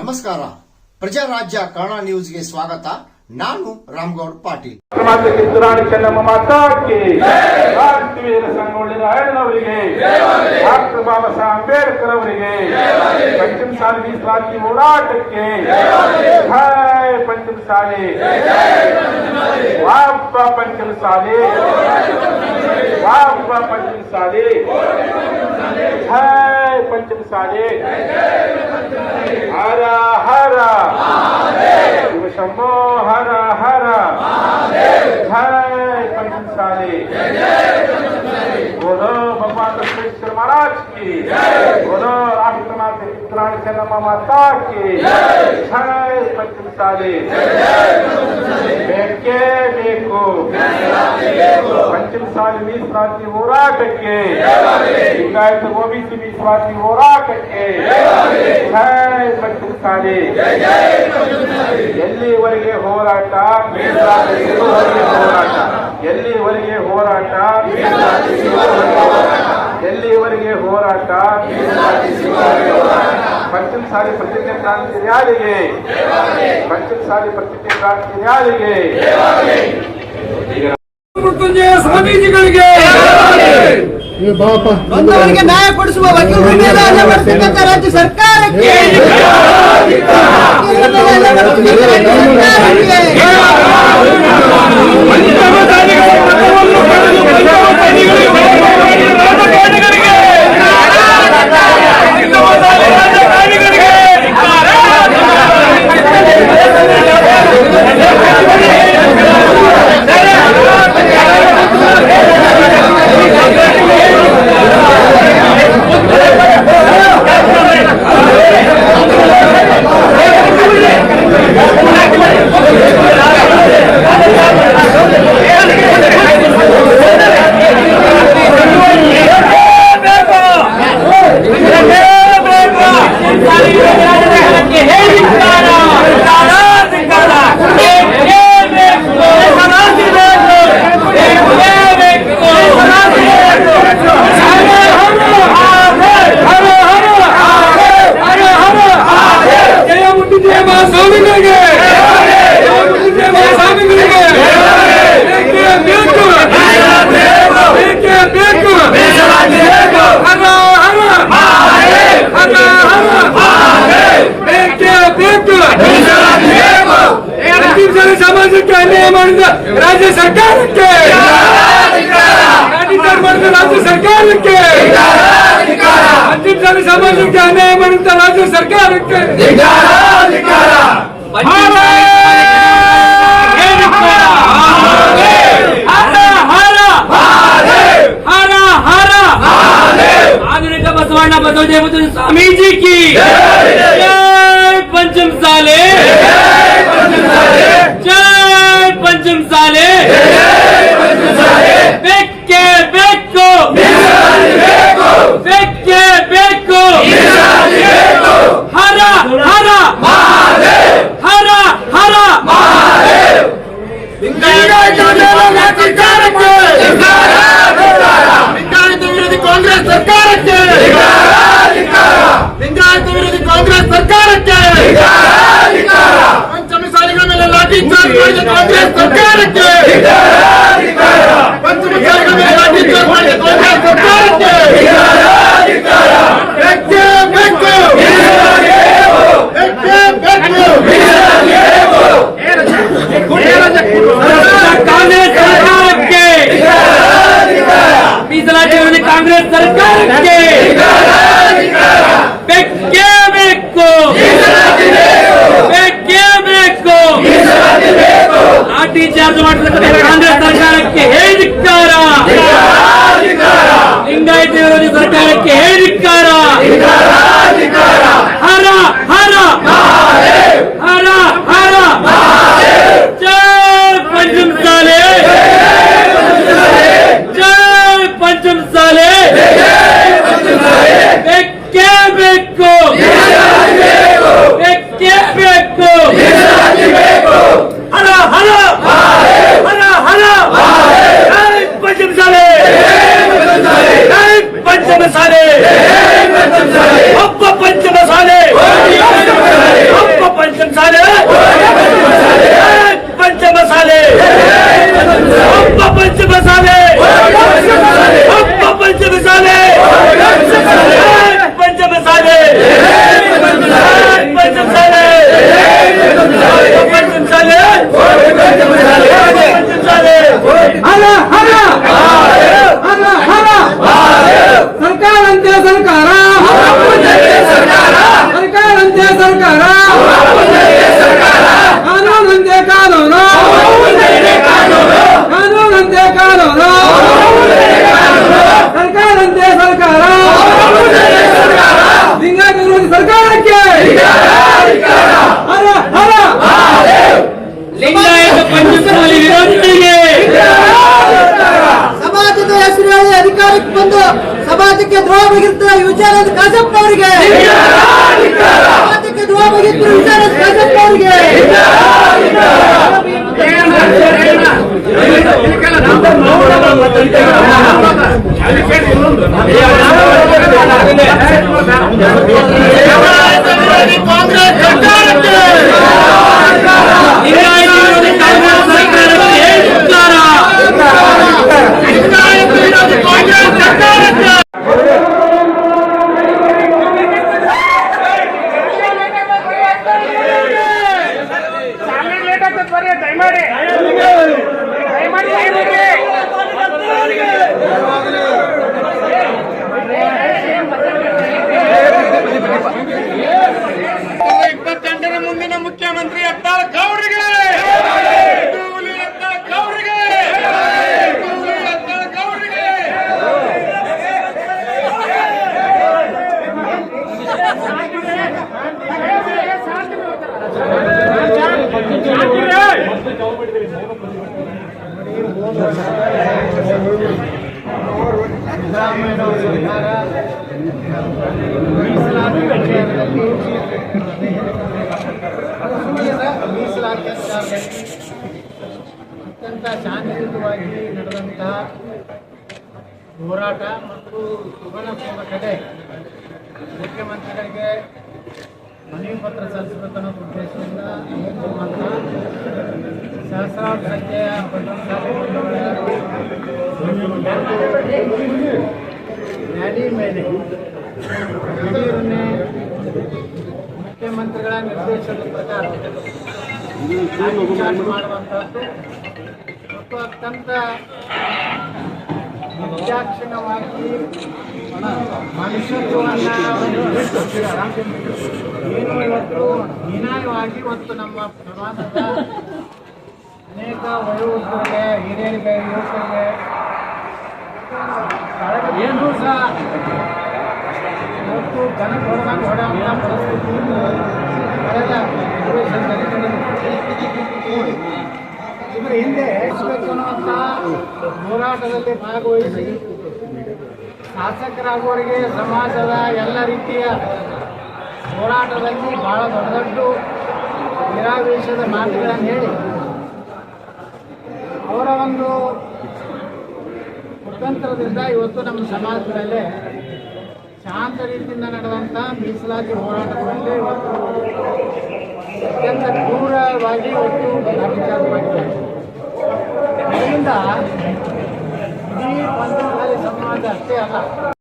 ನಮಸ್ಕಾರ. ಪ್ರಜಾರಾಜ್ಯ ಕನ್ನಡ ನ್ಯೂಸ್ಗೆ ಸ್ವಾಗತ. ನಾನು ರಾಮಗೌಡ್ ಪಾಟೀಲ್. ಮಾತೆ ಕಿತ್ತೂರಾಣಿ ಚೆನ್ನಮ್ಮ ಮಾತಾಕಿ ರಾಷ್ಟ್ರೀಯ ನಾರಾಯಣನವರಿಗೆ ಡಾಕ್ಟರ್ ಬಾಬಾ ಸಾಹೇಬ್ ಅಂಬೇಡ್ಕರ್ ಅವರಿಗೆ ಪಂಚಮಸಾಲಿ ಮೀಸಲಾತಿ ಹೋರಾಟಕ್ಕೆ ಜಯ ಪಂಚಮಸಾಲಿ ವಾಪ ಪಂಚಮಸಾಲಿ ವಾಪ ಪಂಚಮಸಾಲಿ ಜಯ ಪಂಚಮಸಾಲಿ ಹರ ಹರ ಶಂಭೋ ಹರ ಹರ ಜಯ ಪಂಚಮಸಾಲಿ बोलो भगवान बसवेश्वर महाराज की बोलो राष्ट्रनाथ चित्राणी चन्नम्मा माता की जय पंचम साले ಬೇಕೇ ಬೇಕು ಪಂಚಮ ಸಾಲಿ ಮೀಸಲಾತಿ ಹೋರಾಟಕ್ಕೆ ಲಿಂಗಾಯತ ಓಬಿಸಿ ಮೀಸಲಾತಿ ಹೋರಾಟಕ್ಕೆ ಜೈ ಪಂಚಮ ಸಾಲಿ ಎಲ್ಲಿವರೆಗೆ ಹೋರಾಟ ಮೀಸಲಾತಿ ಸಿಗುವವರೆಗೆ ಹೋರಾಟ ಎಲ್ಲಿವರೆಗೆ ಹೋರಾಟ. ಎಲ್ಲಿಯವರೆಗೆ ಹೋರಾಟ? ಪಂಚಮ ಸಾರಿ ಪ್ರತಿಜ್ಞೆ ಕ್ರಾಂತಿ ಯಾರಿಗೆ ಪಂಚಮ ಸಾರಿ ಪ್ರತಿಜ್ಞೆ ಕ್ರಾಂತಿ ಯಾರಿಗೆ ಮೃತ್ಯುಂಜಯ ಸ್ವಾಮೀಜಿಗಳಿಗೆ ಬಂದವರಿಗೆ ನ್ಯಾಯ ಕೊಡಿಸುವ ರಾಜ್ಯ ಸರ್ಕಾರಕ್ಕೆ. ಸರ್ಕಾರಕ್ಕೆ ಅಂತಿಮ ಸಮಾಜಕ್ಕೆ ಅನ್ಯಾಯ ಮಾಡಿದ ರಾಜ್ಯ ಸರ್ಕಾರಕ್ಕೆ ಆಧುನಿಕ ಬಸವಣ್ಣ ಬಸವದೇವ ಸ್ವಾಮೀಜಿ ಕಿ Connecticut! ಕಾನೂನು ಸರ್ಕಾರಂತೆ ಸರ್ಕಾರ. ಲಿಂಗಾಯತ ವಿರೋಧಿ ಸರ್ಕಾರಕ್ಕೆ ಲಿಂಗಾಯತ ಪಂಚಕರಾಲಿ ವಿರೋಧಿಗಳಿಗೆ ಸಮಾಜದ ಹೆಸರು ಹೇಳಿ ಅಧಿಕಾರಕ್ಕೆ ಬಂದು ಸಮಾಜಕ್ಕೆ ದ್ರೋಹ ಬಗೆದಿರುವ ವಿಚಾರದ ಕಸಪ್ಪ ಅವರಿಗೆ. ಸಮಾಜಕ್ಕೆ ದ್ರೋಹ ಬಗೆದಿರುವ ಮೀಸಲಾತಿ ವಿಚಾರದಲ್ಲಿ ಅತ್ಯಂತ ಶಾಂತಿಯುತವಾಗಿ ನಡೆದಂತಹ ಹೋರಾಟ ಮತ್ತು ಸುವರ್ಣಪೂರ್ಣ ಕಡೆ ಮುಖ್ಯಮಂತ್ರಿಗಳಿಗೆ ಮನವಿ ಪತ್ರ ಸಲ್ಲಿಸಬೇಕನ್ನೋ ಉದ್ದೇಶದಿಂದ ಸಹಸ್ರಾರು ಸಂಖ್ಯೆಯ ನ್ಯಾಡಿ ಮೇಲೆ ದಿಢೀರನ್ನೇ ಮುಖ್ಯಮಂತ್ರಿಗಳ ನಿರ್ದೇಶನದ ಪ್ರಕಾರ ಮಾಡುವಂಥದ್ದು ಮತ್ತು ಅತ್ಯಂತ ನಿರ್ದಾಕ್ಷಿಣ್ಯವಾಗಿ ಮನುಷ್ಯತ್ವವನ್ನು ಏನು ಇವತ್ತು ಹೀನಾಯವಾಗಿ ಇವತ್ತು ನಮ್ಮ ಸಮಾಜದ ಅನೇಕ ವಯೋವೃದ್ಧರಿಗೆ ಹಿರಿಯರಿಗೆ ಯುವಕರಿಗೆ ಏನು ಸಹ ಇವತ್ತು ಜನ ಹೊಡೆದಾಗ ಹೊಡೆಯುವಂಥ ಪರಿಸ್ಥಿತಿ ಕಳೆದ. ಇದರ ಹಿಂದೆ ಹೋರಾಟದಲ್ಲಿ ಭಾಗವಹಿಸಿ ಶಾಸಕರಾಗುವವರಿಗೆ ಸಮಾಜದ ಎಲ್ಲ ರೀತಿಯ ಹೋರಾಟದಲ್ಲಿ ಬಹಳ ದೊಡ್ಡ ದೊಡ್ಡ ನಿರಾವೇಶದ ಮಾತುಗಳನ್ನು ಹೇಳಿ, ಅವರ ಒಂದು ಕುತಂತ್ರದಿಂದ ಇವತ್ತು ನಮ್ಮ ಸಮಾಜದಲ್ಲೇ ಶಾಂತ ರೀತಿಯಿಂದ ನಡೆದಂಥ ಮೀಸಲಾತಿ ಹೋರಾಟಗಳಲ್ಲಿ ಇವತ್ತು ಅತ್ಯಂತ ಕ್ರೂರವಾಗಿ ಇವತ್ತು ಮಾಡಿದ್ದಾರೆ. ಇದರಿಂದ 啊对这样